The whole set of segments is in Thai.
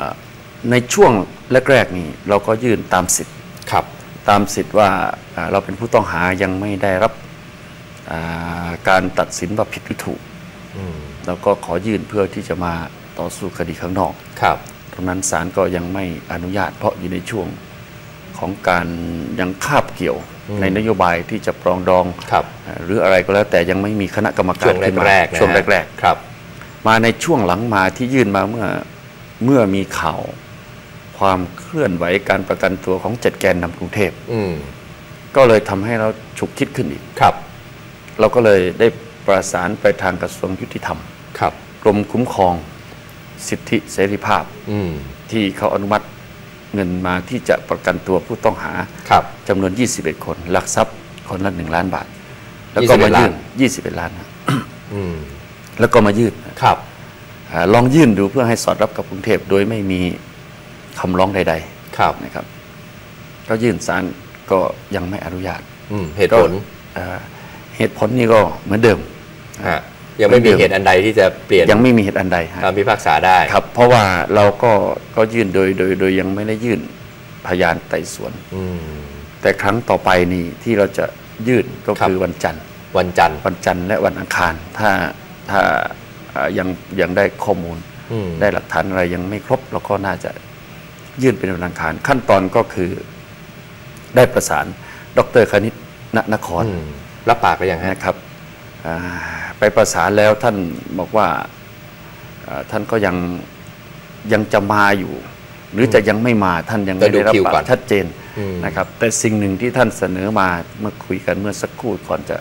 อ่าในช่วงแรกๆนี่เราก็ยื่นตามสิทธิ์ครับตามสิทธิ์ว่าอ่าเราเป็นผู้ต้องหายังไม่ได้รับอ่าการตัดสินว่าผิดหรือถูกอืมเราก็ขอยื่นเพื่อที่จะมาต่อสู้คดีข้างนอกครับตรงนั้นศาลก็ยังไม่อนุญาต เพราะอยู่ในช่วงของการยังคาบเกี่ยวอืมในนโยบายที่จะปรองดองครับอ่าหรืออะไรก็แล้วแต่ยังไม่มีคณะกรรมกาช่รวงขึ้นมาแรกๆนะช่วงฮะแรกครับๆมาในช่วงหลังมาที่ยื่นมาเมื่อ เมื่อมีข่าวความเคลื่อนไหวการประกันตัวของเจ็ดแกนนำกรุงเทพอืมก็เลยทำให้เราฉุกคิดขึ้นอีกครับ เราก็เลยได้ประสานไปทางกระทรวงยุติธรรม ครับกรมคุ้มครองสิทธิเสรีภาพอืมที่เขาอนุมัติเงินมาที่จะประกันตัวผู้ต้องหาครับจำนวน 21 คนหลักทรัพย์คนละ1ล้านบาท แล้วก็มา21ยื่นล้21 ล้านนะอืมแล้วก็มายื่นครับอ่า ลองยื่นดูเพื่อให้สอดรับกับกรุงเทพโดยไม่มีคำร้องใดครับๆนะครับ ก็ยื่นศาลก็ยังไม่อนุญาตอืมเหตุผลก็อ่าเหตุผลนี่ก็เหมือนเดิมฮะยังไม่มีเหตุอันใดที่จะเปลี่ยนยังไม่มีเหตุอันใดฮะคำพิพากษาได้ครับ เพราะว่าเราก็ก็ยื่นโดยโดยโดยยังไม่ได้ยื่นพยานไต่สวนอืมแต่ครั้งต่อไปนี่ที่เราจะยื่นก็ครับคือวันจันทร์ วันจันทร์วันจันทร์และวันอังคาร ถ้าถ้าอ่า ยังยังได้ข้อมูลอืมได้หลักฐานอะไรยังไม่ครบเราก็น่าจะยื่นเป็นวันอังคาร ขั้นตอนก็คือได้ประสาน ดรคณิตณนครอืมรับปากไปยังฮะนะครับอ่าไปประสานแล้วท่านบอกว่าอ่าท่านก็ยังยังจะมาอยู่ หรือจะยังไม่มาท่านยังไม่ได้รับปากชัดเจนอืมนะครับ แต่สิ่งหนึ่งที่ท่านเสนอมาเมื่อคุยกันเมื่อสักครู่ก่อนจะ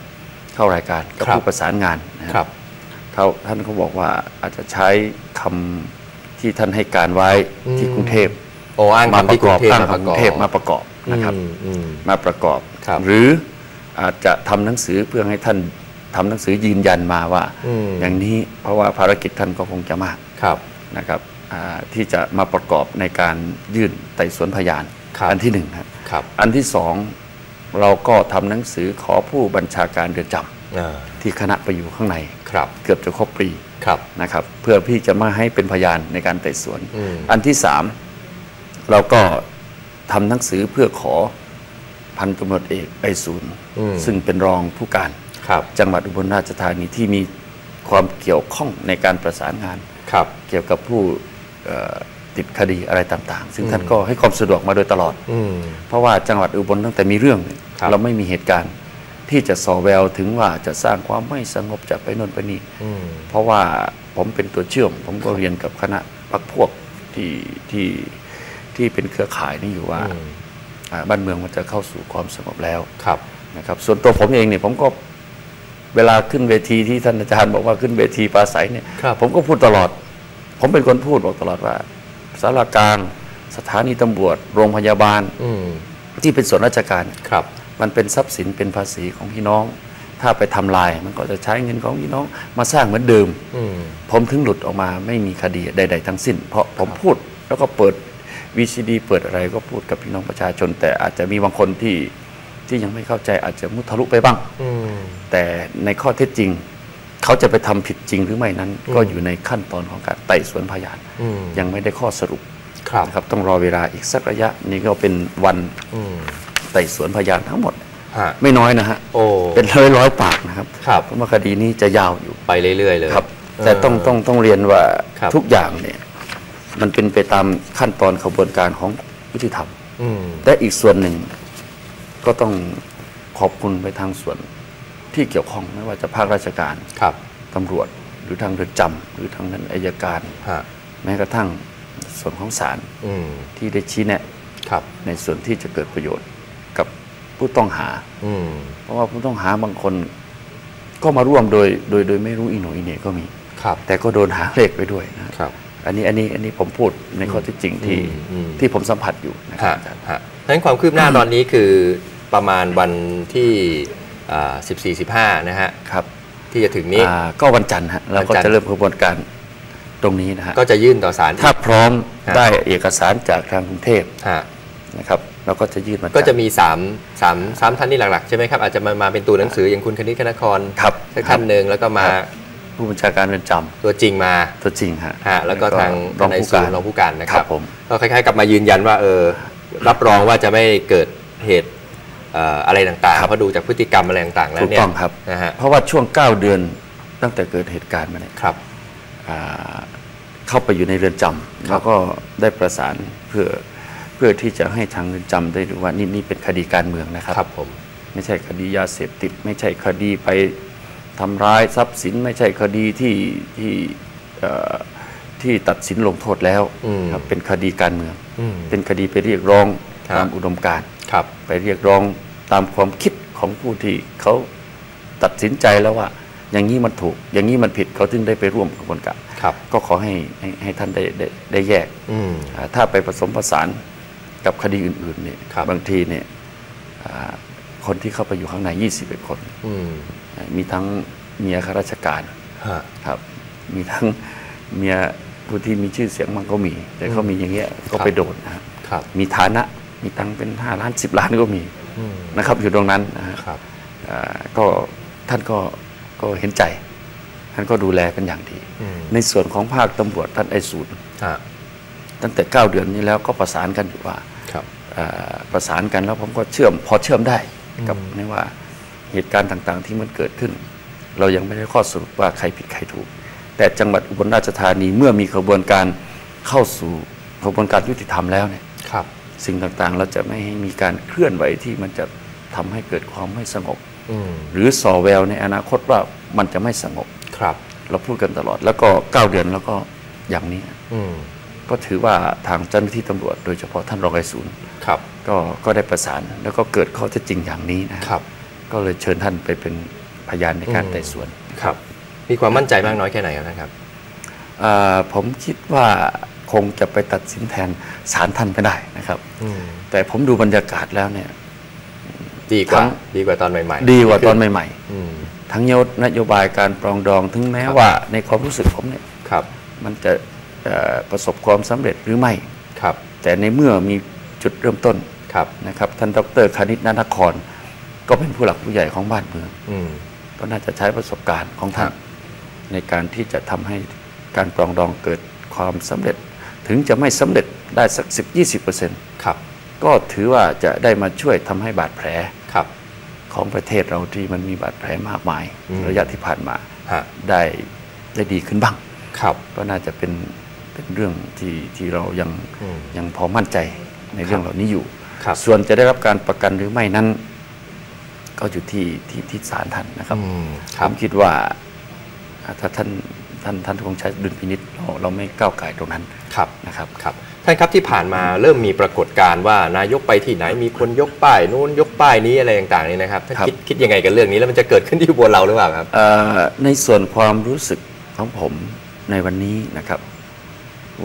เข้ารายการกับผู้ประสานงานนะคครัรับบ เขาท่านเขาบอกว่าอาจจะใช้คำที่ท่านให้การไว้ที่กรุงเทพโอ้อ้างมาคำปที่ระกกรุองบเทพอ้างมาประกกรุอบงเทพมาประกอบนะครับอืมอืมมาประกอบครับหรืออาจจะทำหนังสือเพื่อให้ท่านทำหนังสือยืนยันมาว่าอืมอย่างนี้เพราะว่าภารกิจท่านก็คงจะมากครับนะครับอ่าที่จะมาประกอบในการยื่นไต่สวนพยานครับอันที่หนึ่งครับครับอันที่สองเราก็ทำหนังสือขอผู้บัญชาการเรือนจอ่าำ ที่คณะไปอยู่ข้างในครับเกือบจะครบปีครับนะครับ เพื่อพี่จะมาให้เป็นพยานในการไต่สวนอืมอันที่สามเราก็ทำหนังสือเพื่อขอพันตำรวจเอกไอศูนย์อืมซึ่งเป็นรองผู้การครับจังหวัดอุบลราชธานีที่มีความเกี่ยวข้องในการประสานงานครับเกี่ยวกับผู้เอ่อติดคดีอะไรต่าง ๆ ซึ่งอืมท่านก็ให้ความสะดวกมาโดยตลอดอืมเพราะว่าจังหวัดอุบลตั้งแต่มีเรื่องเนี่ยครับเราไม่มีเหตุการณ์ ที่จะสอแววถึงว่าจะสร้างความไม่สงบจะไปโน่นไปนี่อืมเพราะว่าผมเป็นตัวเชื่อม ผมก็เรียนกับคณะพักพวกที่ที่ที่เป็นเครือข่ายนี่อยู่ว่าอืมอ่าบ้านเมืองมันจะเข้าสู่ความสงบแล้วครับนะครับ ส่วนตัวผมเองเนี่ยผมก็เวลาขึ้นเวทีที่ท่านอาจารย์บอกว่าขึ้นเวทีปราศัยเนี่ยครับผมก็พูดตลอด ผมเป็นคนพูดบอกตลอดว่าสารกลางสถานีตำรวจ โรงพยาบาลอืมที่เป็นส่วนราชการครับ มันเป็นทรัพย์สินเป็นภาษีของพี่น้อง ถ้าไปทำลาย มันก็จะใช้เงินของพี่น้องมาสร้างเหมือนเดิมอืมผมถึงหลุดออกมาไม่มีคดีใด ๆ ทั้งสิ้น เพราะผมพูดแล้วก็เปิด VCD เปิดอะไรก็พูดกับพี่น้องประชาชน แต่อาจจะมีบางคนที่ที่ยังไม่เข้าใจอาจจะมุทะลุไปบ้างอืมแต่ในข้อเท็จจริง เขาจะไปทำผิดจริงหรือไม่นั้น ก็อยู่ในขั้นตอนของการไต่สวนพยานอืมยังไม่ได้ข้อสรุปครับนะครับต้องรอเวลาอีกสักระยะนี่ก็เป็นวันอืม ไต่สวนพยานทั้งหมดฮะไม่น้อยนะฮะโอ้เป็นร้อยร้อยปากนะครับครับเพราะว่าคดีนี้จะยาวอยู่ไปเรื่อย ๆ เลยครับ แต่ต้องต้องต้องเรียนว่าครับทุกอย่างเนี่ย มันเป็นไปตามขั้นตอนขบวนการของยุติธรรมอืมและอีกส่วนหนึ่งก็ต้องขอบคุณไปทางส่วนที่เกี่ยวข้องไม่ว่าจะภาคราชการครับตำรวจหรือทางเรือนจำหรือทางนั้นอายการฮะแม้กระทั่งส่วนของศาลอืมที่ได้ชี้แนะครับในส่วนที่จะเกิดประโยชน์ กับผู้ต้องหาอืมเพราะว่าผู้ต้องหาบางคน ก็มาร่วมโดยโดยโดยไม่รู้อีโหนอีเหน่ก็มีครับ แต่ก็โดนหาเลขไปด้วยนะครับ อันนี้อันนี้อันนี้ผมพูดในข้อเที่จริงที่อืมอืมที่ผมสัมผัสอยู่นะครัฮะบอาจารย์ฮะเพราะฉะนั้นความคืบหน้าตอนนี้คือประมาณวันที่อ่า14 15นะฮะครับ ที่จะถึงนี้อ่าก็วันจันทร์ฮะเราก็วันจันทร์จะเริ่มกระบวนการตรงนี้นะฮะก็จะยื่นต่อศาลอีกถ้าพร้อมฮะได้เอกสารจากทางกรุงเทพฮะนะครับ เราก็จะยื่นมาก็จะมี3 3 3ท่านนี่หลักๆใช่ไหมครับอาจจะมามาเป็นตัวหนังสืออย่างคุณคณิตคณครครับสักท่านหนึ่งแล้วก็มาครับผู้บัญชาการเรือนจำตัวจริงมาตัวจริงฮะฮะแล้วก็ทางรองทนายผู้ศูกานรย์รองผู้การนะคครัรับบผมก็คล้ายๆกับมายืนยันว่าเออรับรองว่าจะไม่เกิดเหตุเอ่ออะไรต่างๆเพราะดูจากพฤติกรรมอะไรต่างๆแล้วถูกเนี่ยต้องครับนะฮะเพราะว่าช่วง 9 เดือนตั้งแต่เกิดเหตุการณ์มาเนี่ยครับอ่าเข้าไปอยู่ในเรือนจำแล้วก็ได้ประสานเพื่อ เพื่อที่จะให้ทางเรือนจำได้รู้ว่านี่นี่เป็นคดีการเมืองนะครับครับผมไม่ใช่คดียาเสพติด ไม่ใช่คดีไปทำร้ายทรัพย์สิน ไม่ใช่คดีที่ที่เอ่อที่ตัดสินลงโทษแล้วอืมครับเป็นคดีการเมืองอืมเป็นคดีไปเรียกร้องครับตามอุดมการณ์ครับ ไปเรียกร้องตามความคิดของผู้ที่เขาตัดสินใจแล้วว่า อย่างนี้มันถูก อย่างนี้มันผิดเขาถึงได้ไปร่วมกระบวนการครับก็ขอให้ให้ให้ท่านได้ได้ได้แยกอืมอ่าถ้าไปผสมผสาน กับคดีอื่นๆเนี่ยครับบางทีเนี่ยอ่าคนที่เข้าไปอยู่ข้างใน 21 คนอืมอ่ามีทั้งเมียข้าราชการฮะครับ มีทั้งเมียผู้ที่มีชื่อเสียงมันก็มี แต่เขามีอย่างเงี้ยก็ครับไปโดนนะครับครับ มีฐานะมีตังค์เป็น 5 ล้าน 10 ล้านก็มีอืมนะครับ อยู่ตรงนั้นนะฮะครับอ่าก็ท่านก็ก็เห็นใจ ท่านก็ดูแลกันอย่างดีอืมในส่วนของภาคตำรวจท่านไอศูนย์ฮะ ตั้งแต่ 9 เดือนนี้แล้วก็ประสานกันอยู่ว่าครับอ่าประสานกันแล้วผมก็เชื่อมพอเชื่อมได้กับอืมในว่าเหตุการณ์ต่างๆ ที่มันเกิดขึ้น เรายังไม่ได้ข้อสรุปว่าใครผิดใครถูก แต่จังหวัดอุบลราชธานีเมื่อมีกระบวนการเข้าสู่กระบวนการยุติธรรมแล้วเนี่ยครับสิ่งต่างๆเราจะไม่ให้มีการเคลื่อนไหวที่มันจะทำให้เกิดความไม่สงบอืมหรือส่อแววในอนาคตว่ามันจะไม่สงบครับ เราพูดกันตลอดแล้วก็9เดือนแล้วก็อย่างนี้อืม ก็ถือว่าทางเจ้าหน้าที่ตำรวจโดยเฉพาะท่านรองไอศูนย์ครับก็ก็ได้ประสานแล้วก็เกิดข้อเท็จจริงอย่างนี้นะครับ ก็เลยเชิญท่านไปเป็นพยานในการอืมไต่สวนครับ มีความมั่นใจมากน้อยแค่ไหนครับท่านครับอ่าผมคิดว่าคงจะไปตัดสินแทนศาลท่านไม่ได้นะครับอืมแต่ผมดูบรรยากาศแล้วเนี่ย ดีกว่าทั้งดีกว่าตอนใหม่ๆ ดีกว่าตอนใหม่อืมๆทั้งนโยบายการปรองดองถึงแม้ครับว่าในความรู้สึกผมเนี่ยครับมันจะเอ่อ ประสบความสำเร็จหรือไม่ครับ แต่ในเมื่อมีจุดเริ่มต้นครับนะครับท่านดรคณิตนานคร ก็เป็นผู้หลักผู้ใหญ่ของบ้านเมืองอืมก็น่าจะใช้ประสบการณ์ของท่าครันบในการที่จะทำให้การปรองดองเกิดความสำเร็จ ถึงจะไม่สำเร็จได้สัก 10-20%ครับก็ถือว่าจะได้มาช่วยทำให้บาดแผลครับ ของประเทศเราที่มันมีบาดแผลมากมายอืมระยะที่ผ่านมาฮะได้ได้ดีขึ้นบ้างครับ ก็น่าจะเป็น เป็นเรื่องที่ที่เรายังอืมยังพอมั่นใจในเรื่องเหล่านี้อยู่ครับส่วนจะได้รับการประกันหรือไม่นั้น ก็อยู่ที่ที่ที่ศาลท่านนะครับอืมคผรับมคิดว่าอ่าถ้าท่านท่านท่านคงใช้ดุลพินิษเราเราไม่ก้าวไก่ายตรงนั้นครับนะครับครับท่านครับที่ผ่านมาเริ่มมีปรากฏการณ์ว่านายกไปที่ไหนมีคนยกป้ายนู้นยกป้ายนี้อะไรต่างๆนี่นะครับท่านครับคิดคิดยังไงกับเรื่องนี้แล้วมันจะเกิดขึ้นที่อุบลเราหรือเปล่าครับเอ่อในส่วนความรู้สึกของผมในวันนี้นะครับ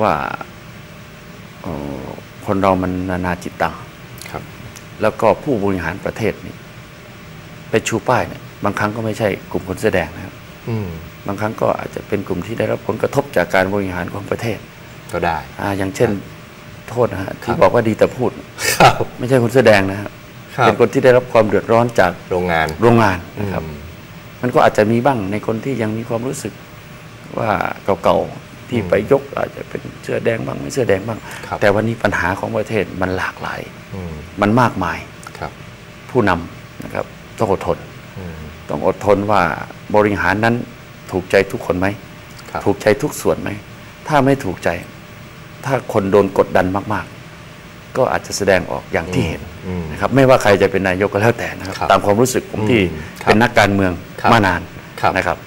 ว่าเอ่อคนเรามันนานาจิตตังครับแล้วก็ผู้บริหารประเทศนี่ไปชูป้ายเนี่ยบางครั้งก็ไม่ใช่กลุ่มคนเสื้อแดงนะครับอืมบางครั้งก็อาจจะเป็นกลุ่มที่ได้รับผลกระทบจากการบริหารของประเทศ ก็ได้อ่าอย่างเช่น โทษนะฮะครัที่บบอกว่าดีแต่พูดครับไม่ใช่คนเสื้อแดงนะครับครับเป็นคนที่ได้รับความเดือดร้อนจากโรงงานโรงงานนะครับอืมมันก็อาจจะมีบ้างในคนที่ยังมีความรู้สึกว่าเก่าๆ ที่อืมไปยกอาจจะเป็นเสื้อแดงบ้างไม่เสื้อแดงบ้างครับแต่วันนี้ปัญหาของประเทศมันหลากหลายอืมมันมากมายครับผู้นำนะครับต้องอดทนอืมต้องอดทนว่าบริหารนั้นถูกใจทุกคนไหมครับถูกใจทุกส่วนไหม ถ้าไม่ถูกใจ ถ้าคนโดนกดดันมากๆ ก็อาจจะแสดงออกอย่างที่เห็นอืมนะครับ ไม่ว่าใครจะเป็นนายกก็แล้วแต่นะครับครับตามความรู้สึกผมที่อืมครับเป็นนักการเมืองครับมานานครับนะครับ